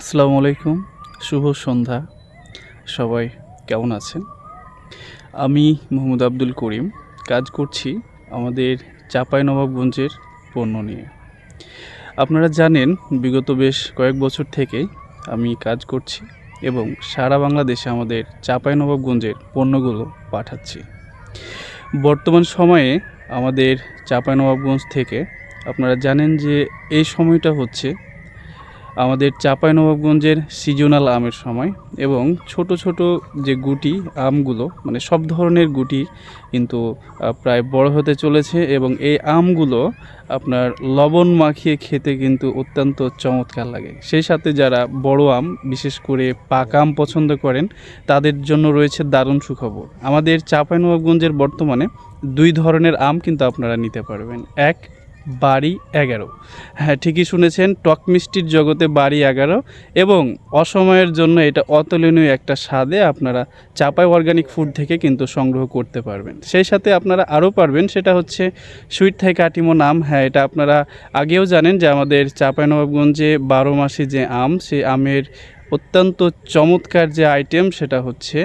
আসসালামু আলাইকুম, শুভ সন্ধ্যা। সবাই কেমন আছেন? আমি মোহাম্মদ আব্দুল করিম, কাজ করছি আমাদের চাঁপাইনবাবগঞ্জের পণ্য নিয়ে। আপনারা জানেন, বিগত বেশ কয়েক বছর থেকেই আমি কাজ করছি এবং সারা বাংলাদেশে আমাদের চাঁপাইনবাবগঞ্জের পণ্যগুলো পাঠাচ্ছি। বর্তমান সময়ে আমাদের চাঁপাইনবাবগঞ্জ থেকে আপনারা জানেন যে এই সময়টা হচ্ছে আমাদের চাঁপাইনবাবগঞ্জের সিজনাল আমের সময় এবং ছোট ছোট যে গুটি আমগুলো মানে সব ধরনের গুটি কিন্তু প্রায় বড় হতে চলেছে এবং এই আমগুলো আপনার লবণ মাখিয়ে খেতে কিন্তু অত্যন্ত চমৎকার লাগে। সেই সাথে যারা বড় আম, বিশেষ করে পাকা আম পছন্দ করেন, তাদের জন্য রয়েছে দারুণ সুখবর। আমাদের চাঁপাইনবাবগঞ্জের বর্তমানে দুই ধরনের আম কিন্তু আপনারা নিতে পারবেন। এক বাড়ি এগারো। হ্যাঁ ঠিকই শুনেছেন, টক মিষ্টির জগতে বাড়ি এগারো এবং অসময়ের জন্য এটা অতুলনীয় একটা স্বাদে আপনারা চাপাই অর্গানিক ফুড থেকে কিন্তু সংগ্রহ করতে পারবেন। সেই সাথে আপনারা আরও পারবেন, সেটা হচ্ছে সুইট থাই কাটিমো নাম। হ্যাঁ এটা আপনারা আগেও জানেন যে আমাদের চাঁপাইনবাবগঞ্জে বারো মাসে যে আম, সেই আমের অত্যন্ত চমৎকার যে আইটেম সেটা হচ্ছে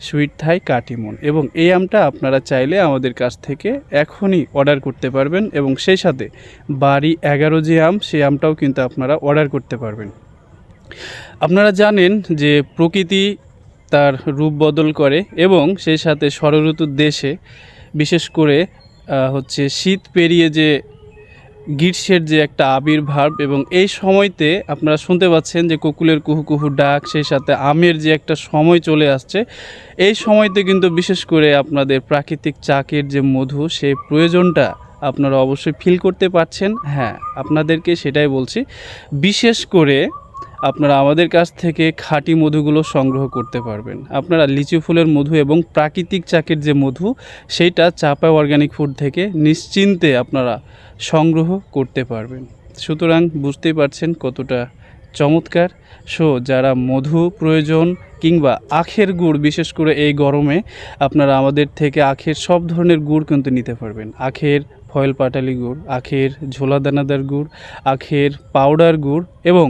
সুইট থাই কাটিমন এবং এই আমটা আপনারা চাইলে আমাদের কাছ থেকে এখনই অর্ডার করতে পারবেন এবং সেই সাথে বাড়ি এগারো যে আম, সেই আমটাও কিন্তু আপনারা অর্ডার করতে পারবেন। আপনারা জানেন যে প্রকৃতি তার রূপ বদল করে এবং সেই সাথে ষড়ঋতুর দেশে বিশেষ করে হচ্ছে শীত পেরিয়ে যে গ্রীষ্মের যে একটা আবির্ভাব এবং এই সময়তে আপনারা শুনতে পাচ্ছেন যে কুকুলের কুহু কুহু ডাক, সেই সাথে আমের যে একটা সময় চলে আসছে, এই সময়তে কিন্তু বিশেষ করে আপনাদের প্রাকৃতিক চাকের যে মধু, সেই প্রয়োজনটা আপনারা অবশ্যই ফিল করতে পারছেন। হ্যাঁ আপনাদেরকে সেটাই বলছি। বিশেষ করে আপনারা আমাদের কাছ থেকে খাঁটি মধুগুলো সংগ্রহ করতে পারবেন। আপনারা লিচু ফুলের মধু এবং প্রাকৃতিক চাকের যে মধু, সেইটা চাপা অর্গানিক ফুড থেকে নিশ্চিন্তে আপনারা সংগ্রহ করতে পারবেন। সুতরাং বুঝতেই পারছেন কতটা চমৎকার। সো, যারা মধু প্রয়োজন কিংবা আখের গুড়, বিশেষ করে এই গরমে, আপনারা আমাদের থেকে আখের সব ধরনের গুড় কিন্তু নিতে পারবেন। আখের ফয়েল পাটালি গুড়, আখের ঝোলা দানাদার গুড়, আখের পাউডার গুড় এবং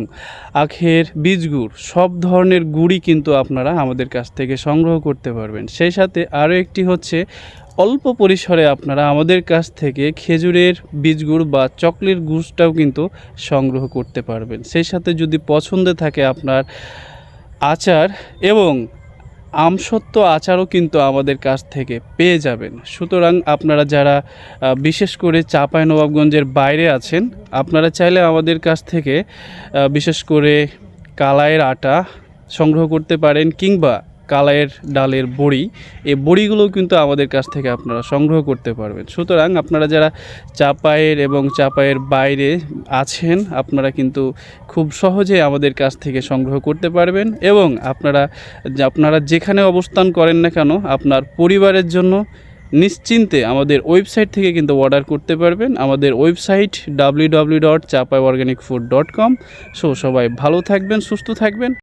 আখের বীজ গুড়, সব ধরনের গুড়ই কিন্তু আপনারা আমাদের কাছ থেকে সংগ্রহ করতে পারবেন। সেই সাথে আরও একটি হচ্ছে, অল্প পরিসরে আপনারা আমাদের কাছ থেকে খেজুরের বীজ গুড় বা চকলেট গুড়টাও কিন্তু সংগ্রহ করতে পারবেন। সেই সাথে যদি পছন্দে থাকে আপনার আচার এবং আমসত্ত্ব আচারও কিন্তু আমাদের কাছ থেকে পেয়ে যাবেন। সুতরাং আপনারা যারা বিশেষ করে চাপাই নবাবগঞ্জের বাইরে আছেন, আপনারা চাইলে আমাদের কাছ থেকে বিশেষ করে কালাইয়ের আটা সংগ্রহ করতে পারেন কিংবা কালাইয়ের ডালের বড়ি। এই বড়িগুলো কিন্তু আমাদের কাছ থেকে আপনারা সংগ্রহ করতে পারবেন। সুতরাং আপনারা যারা চাপায়ের এবং চাপায়ের বাইরে আছেন, আপনারা কিন্তু খুব সহজে আমাদের কাছ থেকে সংগ্রহ করতে পারবেন এবং আপনারা আপনারা যেখানে অবস্থান করেন না কেন, আপনার পরিবারের জন্য নিশ্চিন্তে আমাদের ওয়েবসাইট থেকে কিন্তু অর্ডার করতে পারবেন। আমাদের website W W dot Chapai organic food dot com. So সবাই ভালো থাকবেন, সুস্থ থাকবেন।